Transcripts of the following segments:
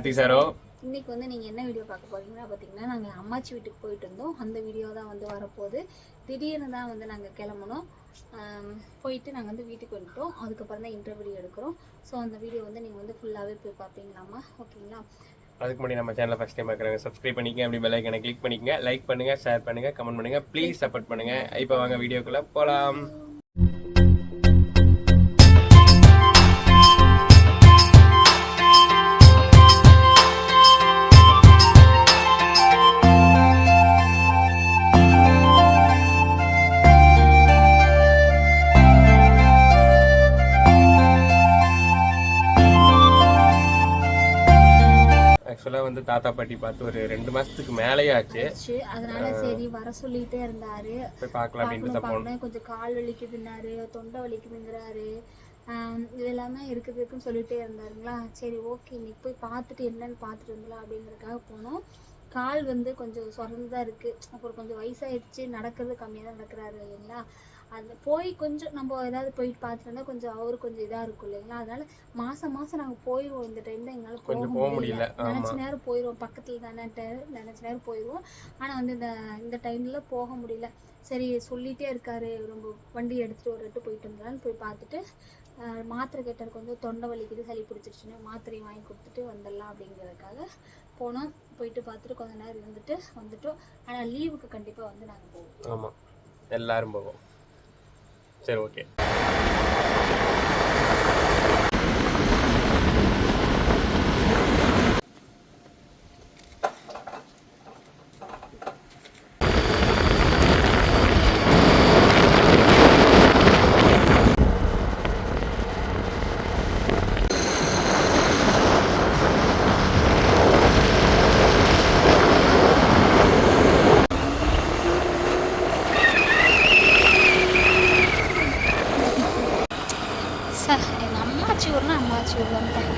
Hi மக்களே நாங்க தான் உங்கள் கார்த்தி சாரோ. இன்னைக்கு வந்து நீங்கள் என்ன வீடியோ பார்க்க போறீங்கன்னா பார்த்தீங்கன்னா நாங்கள் அம்மாச்சி வீட்டுக்கு போயிட்டு இருந்தோம். அந்த வீடியோ தான் வந்து வரப்போகுது. திடீர்னு தான் வந்து நாங்கள் கிளம்பணும் போயிட்டு நாங்கள் வந்து வீட்டுக்கு வந்துட்டோம். அதுக்கப்புறம் தான் இன்டர்வியூ எடுக்கிறோம். ஸோ அந்த வீடியோ வந்து நீங்கள் வந்து ஃபுல்லாகவே போய் பார்ப்பீங்களாம்மா? ஓகேங்களா அதுக்கு முன்னாடி நம்ம சேனலை ஃபர்ஸ்ட் டைம் பார்க்குறாங்க சப்ஸ்கிரைப் பண்ணிக்கங்க. அப்படி பெல் ஐக்கனை கிளிக் பண்ணிக்கங்க. லைக் பண்ணுங்க ஷேர் பண்ணுங்க கமெண்ட் பண்ணுங்க. ப்ளீஸ் சப்போர்ட் பண்ணுங்க. இப்போ வாங்க வீடியோக்குள்ள போலாம். தாத்தா பாட்டி பார்த்து ஒரு ரெண்டு மாசத்துக்கு மேலேயே ஆச்சு. அதனால சரி வர சொல்லிட்டே இருந்தாரு. போய் பார்க்கலாம் அப்படின்ட்டு போனோம். கொஞ்சம் கால் வலிக்குதுன்னாரு தொண்டை வலிக்குதுங்கிறாரு. இது எல்லாமே இருக்குது இருக்குன்னு சொல்லிட்டே இருந்தாருங்களா? சரி ஓகே இன்னைக்கு போய் பார்த்துட்டு என்னன்னு பார்த்துட்டு வந்துடலாம் அப்படிங்கிறதுக்காக போனோம். கால் வந்து கொஞ்சம் சொரந்து தான் இருக்குது அப்புறம் கொஞ்சம் வயசாயிடுச்சு நடக்கிறது கம்மியாக தான் நடக்கிறாரு இல்லைங்களா? அது போய் கொஞ்சம் நம்ம ஏதாவது போயிட்டு பார்த்துட்டு வந்தால் கொஞ்சம் அவரு கொஞ்சம் இதாக இருக்கும் இல்லைங்களா? அதனால மாதம் மாதம் நாங்கள் போயிடுவோம் இந்த டைமில் எங்களால் போக முடியல. நினச்ச நேரம் போயிடுவோம் பக்கத்தில் தானேன்ட்டு நினச்ச நேரம் போயிடுவோம் ஆனால் வந்து இந்த இந்த டைமில் போக முடியல. சரி சொல்லிகிட்டே இருக்காரு. ரொம்ப வண்டி எடுத்துகிட்டு ஒரு ரெட்டு போயிட்டு வந்தாலும் போய் பார்த்துட்டு மாத்திரை கேட்டருக்கு வந்து தொண்டை வலிக்குது சளி பிடிச்சிருச்சுன்னு மாத்திரையும் வாங்கி கொடுத்துட்டு வந்துடலாம் அப்படிங்கிறதுக்காக போனோம். போயிட்டு பார்த்துட்டு கொஞ்ச நேரம் இருந்துட்டு வந்துட்டோம். ஆனால் லீவுக்கு கண்டிப்பாக வந்து நாங்கள் போவோம். ஆமாம் எல்லாரும் போவோம். சரி ஓகே சார் எங்கள் அம்மாச்சி ஊர்னா அம்மாச்சி ஊர் தான்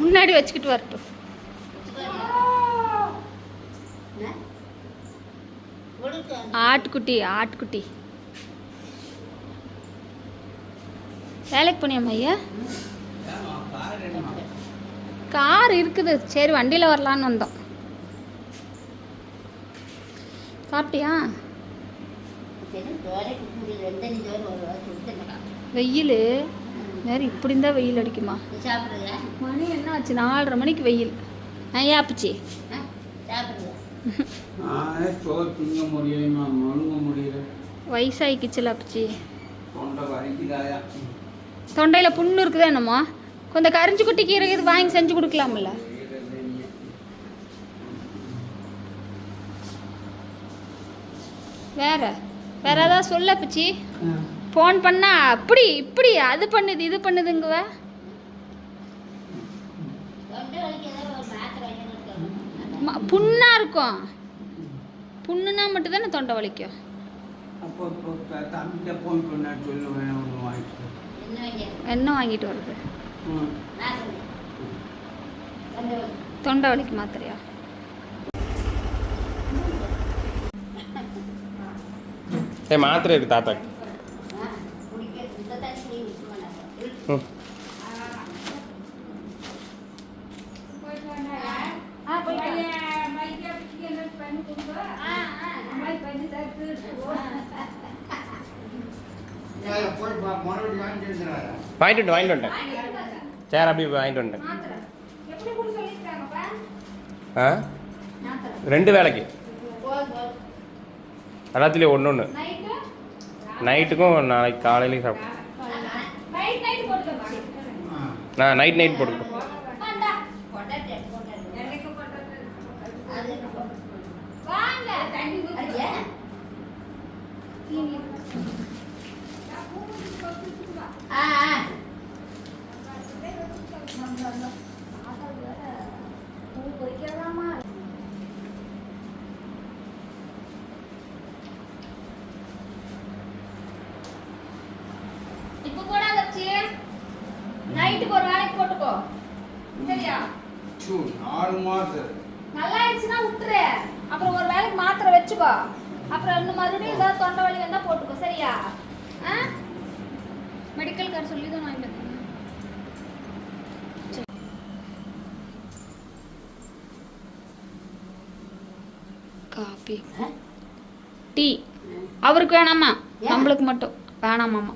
முன்னாடி வச்சுக்கிட்டு வரட்டும். ஆட்டுக்குட்டி ஆட்டுக்குட்டி. வேலைக்கு போனியாம்மா ஐயா கார் இருக்குது. சரி வண்டியில் வரலான்னு வந்தோம். சாப்பிட்டியா? வெயில். வேறு இப்படி இருந்தால் வெயில் அடிக்குமா? மணி என்ன ஆச்சு? நாலரை மணிக்கு வெயில். ஆ ஏப்பிச்சி வயசாயிக்கிச்சுல அப்பிச்சி தொண்டையில் புண்ணு இருக்குதா என்னமோ? கொஞ்சம் கரிஞ்சு குட்டி கீரை இது வாங்கி செஞ்சு கொடுக்கலாம்ல. வேற? வேற ஏதாவது சொல்ல பிச்சி. ஃபோன் பண்ணா அப்படி இப்படி அது பண்ணுது இது பண்ணுதுங்குவ. புண்ணா இருக்கும். புண்ணுனா மட்டும் தானே தொண்டை வலிக்கும். என்ன வாங்கிட்டு வருது தொண்டை வலிக்கு மாத்திரையா? சரி மாத்திரை இருக்கு தாத்தாக்கு வாங்கிட்டு வாங்கிட்டு வந்துட்டேன், சரி அப்படியே வாங்கிட்டு வந்துட்டேன் ஆ? ரெண்டு வேலைக்கு. எல்லாத்துலேயும் ஒன்று ஒன்று நைட்டுக்கும் நாளைக்கு காலையிலையும் சாப்பிடுவோம் நான் நைட் நைட் போட்டுக்கிட்டோம் ஆ போடாத நைட்டுக்கு ஒரு வேலைக்கு போட்டுக்கோ சரியா சூ நாலு மாதம் நல்லா ஆயிடுச்சுன்னா விட்டுரு. அப்புறம் ஒரு வேளைக்கு மாத்திரை வச்சுக்கோ. அப்புறம் இன்னும் மறுபடியும் ஏதாவது தொண்டை வலி வந்தா போட்டுக்கோ சரியா? ஆ? மெடிக்கல் கார்டு சொல்லி தான் வாங்கிட்டு. காபி. டீ. அவருக்கு வேணாமா? நம்மளுக்கு மட்டும். வேணாமாமா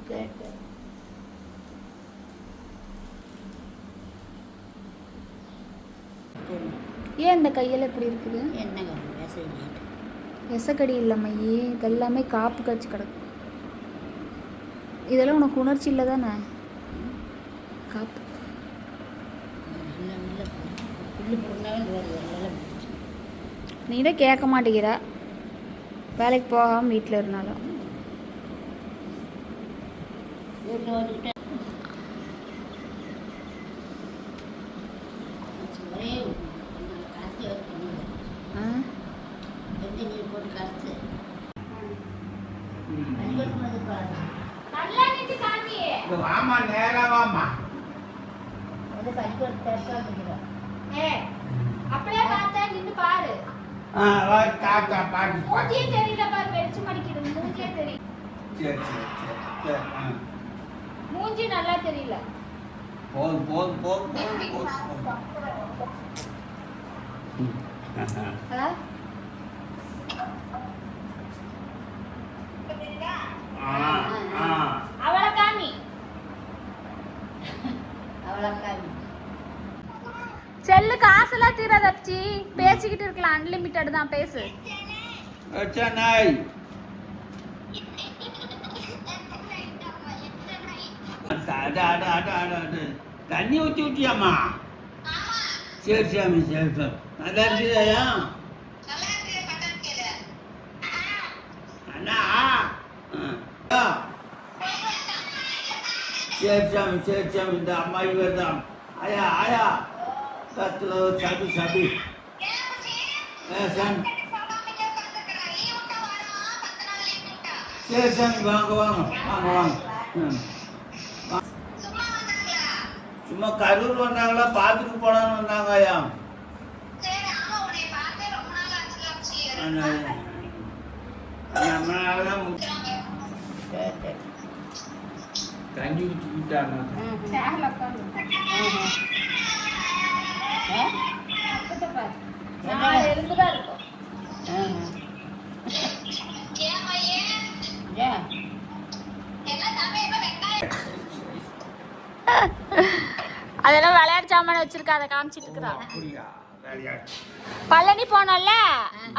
ஏன் இந்த கையில் இப்படி இருக்குது? பேசுறீங்க எசக்கடி இல்லைம்மையே இதெல்லாமே காப்பு காய்ச்சி கிடக்கு. இதெல்லாம் உனக்கு உணர்ச்சி இல்லை தானே காப்பு நீ தான் கேட்க மாட்டேங்கிற. வேலைக்கு போகாமல் வீட்டில் இருந்தாலும் வீட்டில் வந்துக்கிட்டே ஒரே கொஞ்சம் காசு தண்ணி ஆ வெந்தி நீர் போட்டு காசு பள்ளிக்கூடம் வந்து பாருங்க நல்லா நிட்டு காமி இங்க வாமா நேரா வாமா வந்து பள்ளிக்கூடம் பேசுகிறோம் இருக்கிறோம் ஏ அப்படியே பார்த்தா நின்று பாரு. ஆ வா தாத்தா பாட்டு பாட்டு மூஞ்சியே தெரியல பாரு வெடிச்சு மடிக்கிறது. மூஞ்சியே தெரியல சரி சரி சரி சரி ஆ. மூஞ்சி நல்லா தெரியல. போதும் போதும் போதும் போதும் போதும். போதும் ம். ஆஹா. ஆ? ஆ ஆ அவளை காமி அவ்வளோக்கா செல்லு காசெல்லாம் தீராத பேசிக்கிட்டு இருக்கலாம். அன்லிமிட்டட் தான் பேசு. சென்னை அட தண்ணி ஊற்றி விட்டியாம்மா சரி சாமி சரி சார் நல்லா இருக்குதாயா அண்ணா சரி சாமி சரி சாமி. இந்த அம்மா இவர் தான் ஆயா ஆயா. கத்துல சபி சபி ஏ சாமி. சரி சாமி வாங்க வாங்க. வாங்க வாங்க. சும்மா கரூர் வந்தாங்களா பார்த்துட்டு போனான்னு வந்தாங்க ஐயா நம்மளாலதான் மு- சரி சரி நாலு எலும்பு தான் இருக்கும் ஏன் அதெல்லாம் விளையாட்டு சாமான வச்சிருக்கா அதை காமிச்சிட்டு இருக்கிறா. பழனி போனோம்ல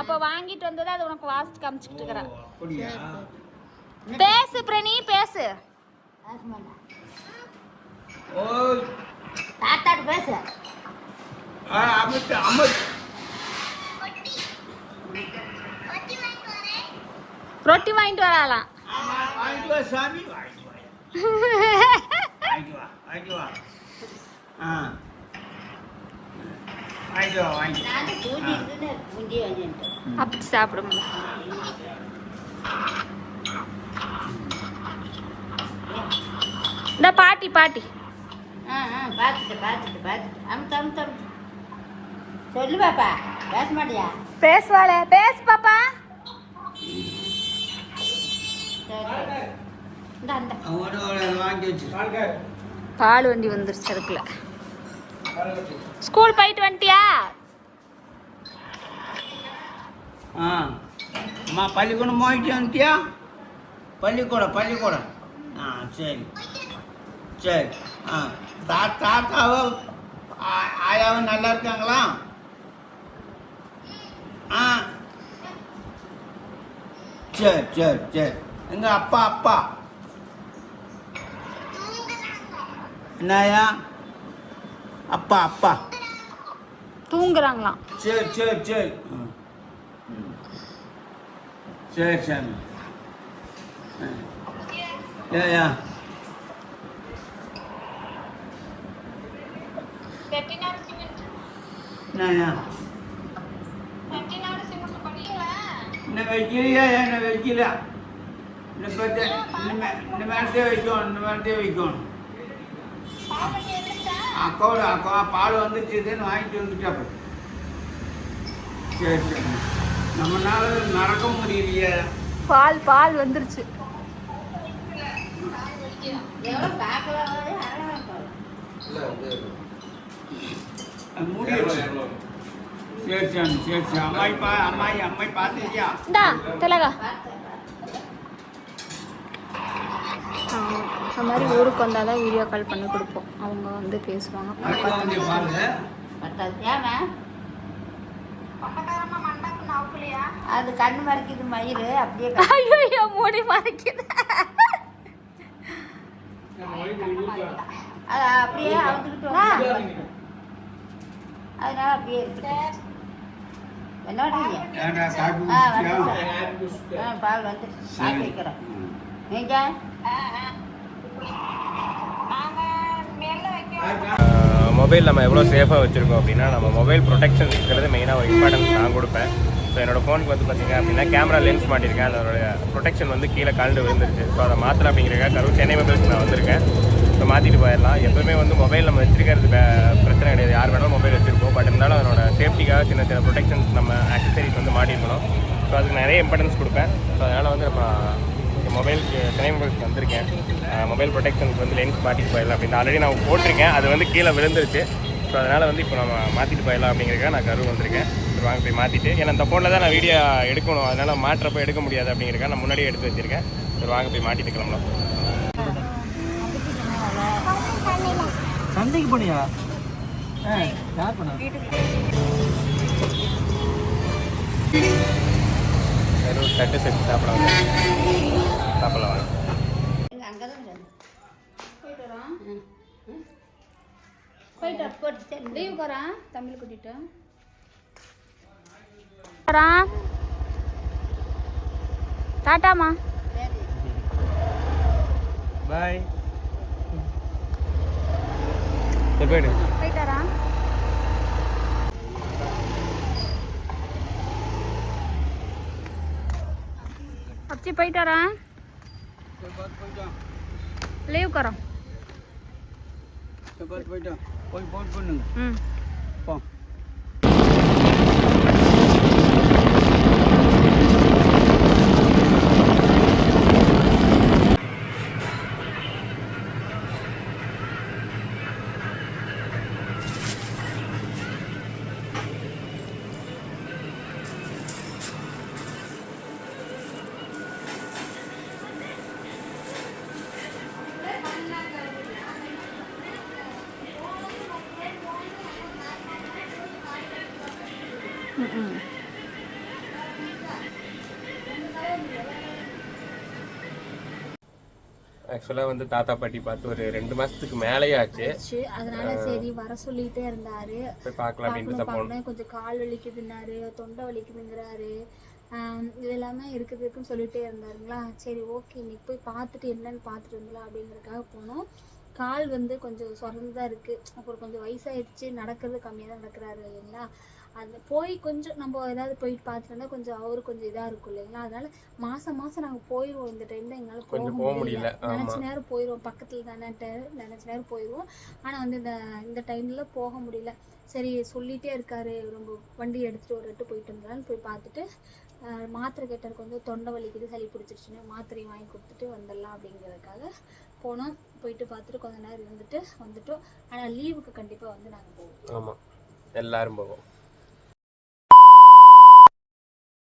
அப்ப வாங்கிட்டு வந்தது அது உனக்கு வாசிட்டு காமிச்சிட்டு இருக்கிறா. பேசு பிரணி பேசு. தாத்தாட்டு பேசு. ஆ அமித் அமித் ரொட்டி வாங்கிட்டு வரலாம் வாங்கிட்டு வா சாமி. வாங்கிட்டு வா. வாங்கிட்டு வா வாங்கிட்டு வா. ஆ. வாங்கிட்டு வா வாங்கிட்டு வா. நான் பூஜை இருக்குன்னு பூஜை வாங்கிட்டேன் அப்படி சாப்பிட முடியல இந்த பாட்டி பாட்டி. ஆ ஆ பார்த்துட்டு பார்த்துட்டு பார்த்துட்டு. அமுத்து அமுத்து அமுத்து. சொல்லு பாப்பா பேச மாட்டியா? பேசுவாளே பேசு பாப்பா. பால் வண்டி வந்துருச்சு அதுக்குள்ள. ஸ்கூல் போயிட்டு வந்துட்டியா? ஆ. அம்மா பள்ளிக்கூடம் போயிட்டு வந்துட்டியா? பள்ளிக்கூடம் பள்ளிக்கூடம். ஆ சரி. சரி. ஆ. தா தாத்தாவும் ஆ- ஆயாவும் நல்லா இருக்காங்களா? ஆ. சரி சரி சரி. எங்க அப்பா அப்பா. என்னயா அப்பா அப்பா. தூங்குறாங்களாம். சரி சரி சரி. சரி சாமி. ஏயா என்னய்யா? வைக்கலையா என்ன வைக்கல இந்த பத்து இந்த இந்த மேலத்தே வைக்கணும் இந்த மேலத்தே வைக்கணும் அக்கோட அக்கா பால் வந்துச்சுதுன்னு வாங்கிட்டு வந்துட்டா சரி சரி நம்மளால நடக்க முடியலையே பால் பால் வந்துருச்சு எவ்வளோ பார்க்கலாம் அழகாக போகலாம் முடியல சரி சாமி சரி சாமி அம்மாய் பா அம்மாய் அம்மாய் பார்த்துக்கியா இந்தா திலகா. அந்த மாதிரி ஊருக்கு வந்தால் தான் வீடியோ கால் பண்ணி கொடுப்போம். அவங்க வந்து பேசுவாங்க அது கண்ணு மறைக்குது மயிறு. அப்படியே ஐயோ மூடி மறைக்குது. அது அப்படியே வந்து அதனால அப்படியே இருக்கு. பால் வந்து வைக்கிறோம் நீங்கள் மொபைல் நம்ம எவ்வளோ சேஃபாக வச்சுருக்கோம் அப்படின்னா நம்ம மொபைல் ப்ரொடெக்ஷன் இருக்கிறது மெயினாக ஒரு இம்பார்ட்டன்ஸ் நான் கொடுப்பேன். ஸோ என்னோடய ஃபோனுக்கு வந்து பார்த்தீங்க அப்படின்னா கேமரா லென்ஸ் மாட்டியிருக்கேன். அதோட ப்ரொடெக்ஷன் வந்து கீழே கலந்து விழுந்துருச்சு. ஸோ அதை மாற்றலாம் அப்படிங்கிறக்காக கரூர் சென்னை மொபைல்ஸ் நான் வந்திருக்கேன். ஸோ மாற்றிட்டு போயிடலாம். எப்பவுமே வந்து மொபைல் நம்ம வச்சிருக்கிறது பிரச்சனை கிடையாது. யார் வேணாலும் மொபைல் வச்சிருப்போம். பட் இருந்தாலும் அதனோட சேஃப்டிக்காக சின்ன சின்ன ப்ரொடெக்ஷன்ஸ் நம்ம ஆக்சசரிஸ் வந்து மாட்டிருக்கணும். ஸோ அதுக்கு நிறைய இம்பார்ட்டன்ஸ் கொடுப்பேன். ஸோ அதனால் வந்து நம்ம மொபைலுக்கு சென்னை வந்திருக்கேன். மொபைல் ப்ரொடெக்ஷனுக்கு வந்து லென்ஸ் மாட்டிட்டு போயிடலாம் அப்படின்னு. ஆல்ரெடி நான் போட்டிருக்கேன். அது வந்து கீழே விழுந்துருச்சு. ஸோ அதனால் வந்து இப்போ நம்ம மாற்றிட்டு போயிடலாம் அப்படிங்கிறக்காக நான் கரு வந்திருக்கேன். சரி வாங்க போய் மாற்றிட்டு ஏன்னா இந்த ஃபோனில் தான் நான் வீடியோ எடுக்கணும். அதனால் மாட்டுறப்ப எடுக்க முடியாது அப்படிங்கிறக்காக நான் முன்னாடியே எடுத்து வச்சிருக்கேன். சரி வாங்க போய் மாட்டிட்டு கிளம்பலாம். சந்தைக்கு போனியா? யார் பண்ணா? வெறும் தட்டு செட்டு வாங்க தமிழ் கூட்டிட்டு. டாட்டாமா பாய். சரி போயிடு போயிட்டு வரேன் அப்பச்சி போயிட்டு வரேன் ஆக்சுவலாக வந்து தாத்தா பாட்டி பார்த்து ஒரு ரெண்டு மாதத்துக்கு மேலேயே ஆச்சு. அதனால சரி வர சொல்லிட்டே இருந்தாரு. போய் பார்க்கலாம் பார்க்கணும் கொஞ்சம் கால் வலிக்குதுன்னாரு தொண்டை வலிக்குதுங்கிறாரு. இது எல்லாமே இருக்குது இருக்குன்னு சொல்லிட்டே இருந்தாருங்களா? சரி ஓகே இன்னைக்கு போய் பார்த்துட்டு என்னன்னு பார்த்துட்டு வந்துடலாம் அப்படிங்கறதுக்காக போனோம். கால் வந்து கொஞ்சம் சொரந்து இருக்குது அப்புறம் கொஞ்சம் வயசாயிடுச்சு நடக்கிறது கம்மியாக தான் நடக்கிறாரு இல்லைங்களா? அது போய் கொஞ்சம் நம்ம ஏதாவது போயிட்டு பார்த்துட்டு வந்தா கொஞ்சம் அவரு கொஞ்சம் இதாக இருக்கும் இல்லைங்களா? அதனால மாதம் மாதம் நாங்கள் போயிடுவோம் இந்த டைமில் எங்களால் போக முடியல. நினச்ச நேரம் போயிடுவோம் பக்கத்தில் தானேன்ட்டு நினச்ச நேரம் போயிடுவோம் ஆனால் வந்து இந்த இந்த டைமில் போக முடியல. சரி சொல்லிகிட்டே இருக்காரு. ரொம்ப வண்டி எடுத்துகிட்டு ஒரு எட்டு போயிட்டு இருந்தாலும் போய் பார்த்துட்டு மாத்திரை கேட்டருக்கு வந்து தொண்டை வலிக்குது சளி பிடிச்சிருச்சுன்னு மாத்திரையை வாங்கி கொடுத்துட்டு வந்துடலாம் அப்படிங்கிறதுக்காக போனோம். போயிட்டு பார்த்துட்டு கொஞ்ச நேரம் இருந்துட்டு வந்துட்டோம். ஆனால் லீவுக்கு கண்டிப்பாக வந்து நாங்கள் போவோம். ஆமாம் எல்லாரும் போவோம்.